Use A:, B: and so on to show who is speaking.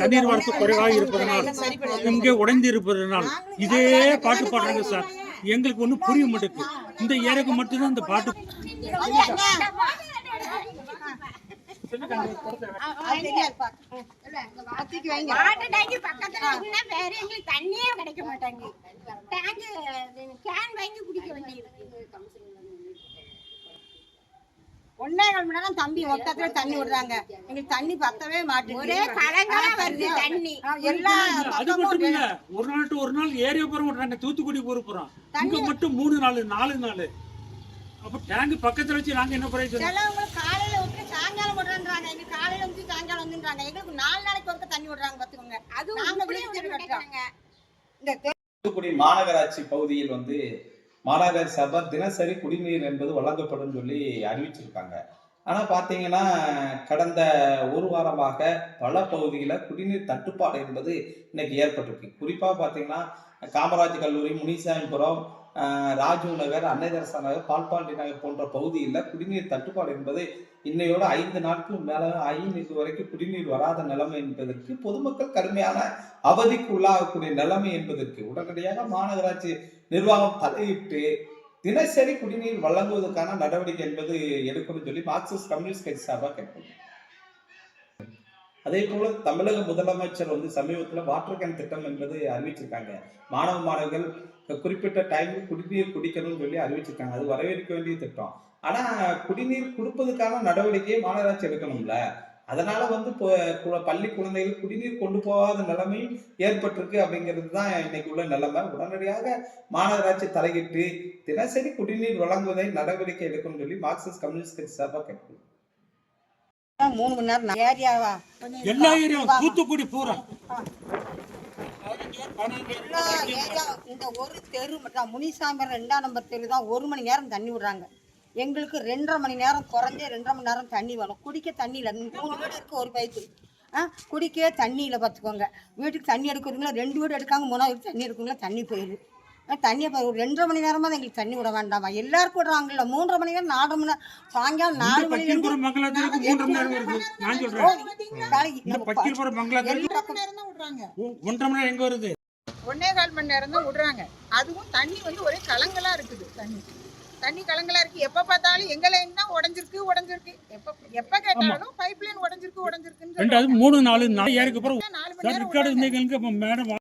A: தண்ணீர் வரத்து குறைவாக இருப்பதனால் இங்கே உடைந்து இருப்பதனால் இதே பாட்டு பாடுறாங்க சார். எங்களுக்கு ஒன்றும் புரிய மாட்டேங்குது. இந்த ஏரியாவுக்கு மட்டும்தான் இந்த பாட்டு
B: தண்ணியே கிடைக்க மாட்டாங்க. கேன் வாங்கி குடிக்க வேண்டியிருக்கு
C: ஒன்னே கால் மணி நேரம் தம்பி மொத்தத்துல தண்ணி விடுறாங்க. எங்களுக்கு தண்ணி பத்தவே மாட்டேங்குது.
B: ஒரே கலங்களா வருது தண்ணி.
C: எல்லா
A: அது மட்டும் இல்ல ஒரு நாள் டு ஒரு நாள் ஏரியா போற விடுறாங்க தூத்துக்குடி போற போறோம். இங்க மட்டும் மூணு நாள் நாலு நாள். அப்ப டேங்க் பக்கத்துல வச்சு நாங்க என்ன பிரயோஜனம்
C: சிலவங்களுக்கு காலையில விட்டு சாயங்காலம் விடுறாங்க எங்களுக்கு காலையில வந்து சாயங்காலம் வந்துன்றாங்க. எங்களுக்கு நாலு நாளைக்கு ஒருக்க தண்ணி விடுறாங்க பாத்துக்கோங்க.
B: அதுவும்
C: நாங்க.
B: மாட்டேங்கிறாங்க
C: இந்த
D: தூத்துக்குடி மாநகராட்சி பகுதியில் வந்து மாநகராட்சி சபை தினசரி குடிநீர் என்பது வழங்கப்படும் சொல்லி அறிவிச்சிருக்காங்க. ஆனால் பார்த்தீங்கன்னா கடந்த ஒரு வாரமாக பல பகுதியில் குடிநீர் தட்டுப்பாடு என்பது இன்னைக்கு ஏற்பட்டிருக்கு. குறிப்பாக பார்த்தீங்கன்னா காமராஜ் கல்லூரி முனிசாமிபுரம் ராஜீவ் நகர் அன்னைதரசா நகர் பால்பாண்டி நகர் போன்ற பகுதியில் குடிநீர் தட்டுப்பாடு என்பது இன்னையோட ஐந்து நாட்கள் மேலே ஐந்து வரைக்கும் குடிநீர் வராத நிலைமை என்பதற்கு பொதுமக்கள் கடுமையான அவதிக்கு உள்ளாகக்கூடிய நிலைமை என்பதற்கு உடனடியாக மாநகராட்சி நிர்வாகம் தலையிட்டு தினசரி குடிநீர் வழங்குவதற்கான நடவடிக்கை என்பது எடுக்கணும்னு சொல்லி மார்க்சிஸ்ட் கம்யூனிஸ்ட் கட்சி சார்பாக கேட்கணும் அதே போல தமிழக முதலமைச்சர் வந்து சமீபத்தில் வாட்டர் கேன் திட்டம் என்பது அறிவிச்சிருக்காங்க. மாணவ மாணவர்கள் குறிப்பிட்ட டைமுக்கு குடிநீர் குடிக்கணும்னு சொல்லி அறிவிச்சிருக்காங்க. அது வரவேற்க வேண்டிய திட்டம். ஆனா குடிநீர் கொடுப்பதுக்கான நடவடிக்கையை மாநகராட்சி எடுக்கணும்ல? அதனால வந்து இப்போ பள்ளி குழந்தைகள் குடிநீர் கொண்டு போகாத நிலைமை ஏற்பட்டிருக்கு அப்படிங்கிறது தான் இன்னைக்கு உள்ள நிலைமை. உடனடியாக மாநகராட்சி தலையிட்டு தினசரி குடிநீர் வழங்குவதை நடவடிக்கை எடுக்கணும்னு சொல்லி மார்க்சிஸ்ட் கம்யூனிஸ்ட் கட்சி சார்பாக கேட்டுக்கொள்ளும்
C: மூணு மணி நேரம் ஏரியாவா?
A: எல்லா ஏரியாவும் தூத்துக்குடி பூரா.
C: எல்லா ஏரியா இந்த ஒரு தெரு மட்டும் முனிசாமி ரெண்டாம் நம்பர் தெரு தான். ஒரு மணி நேரம் தண்ணி விடுறாங்க. எங்களுக்கு ரெண்டரை மணி நேரம் குறைஞ்சே ரெண்டரை மணி நேரம் தண்ணி வேணும். குடிக்க தண்ணி இல்லை. மூணு வீடு இருக்கு ஒரு பைப்பு. ஆ குடிக்க தண்ணி இல்லை பார்த்துக்கோங்க. வீட்டுக்கு தண்ணி எடுக்கிறதுங்களா ரெண்டு வீடு எடுக்காங்க மூணாவது தண்ணி எடுக்குங்களா தண்ணி போயிடுது. தண்ணியை ஒரு ரெண்டரை மணி நேரமாக எங்களுக்கு தண்ணி விட வேண்டாமா? எல்லாருக்கும் விடுறாங்கல்ல மூன்றரை மணி நேரம் நாலு மணி நேரம் சாயங்காலம் நாலு மணி
A: நேரம் வருது. நான் சொல்றேன். இந்த பக்கீல்புரம் மங்களாத்திற்கு ஒ- ஒன்றரை மணி நேரம் எங்க வருது?
E: ஒன்னே கால் மணி நேரம் தான் விடுறாங்க. அதுவும் தண்ணி வந்து ஒரே கலங்கலா இருக்குது தண்ணி. தண்ணி கலங்கலா இருக்கு. எப்ப பார்த்தாலும் எங்க லைன் தான் உடஞ்சிருக்கு உடஞ்சிருக்கு. எப்ப எப்ப கேட்டாலும் பைப் லைன் உடஞ்சிருக்கு உடஞ்சிருக்குன்னு
A: ரெண்டாவது மூணு நாலு நாலு ஏரிக்கு அப்புறம் மேடம்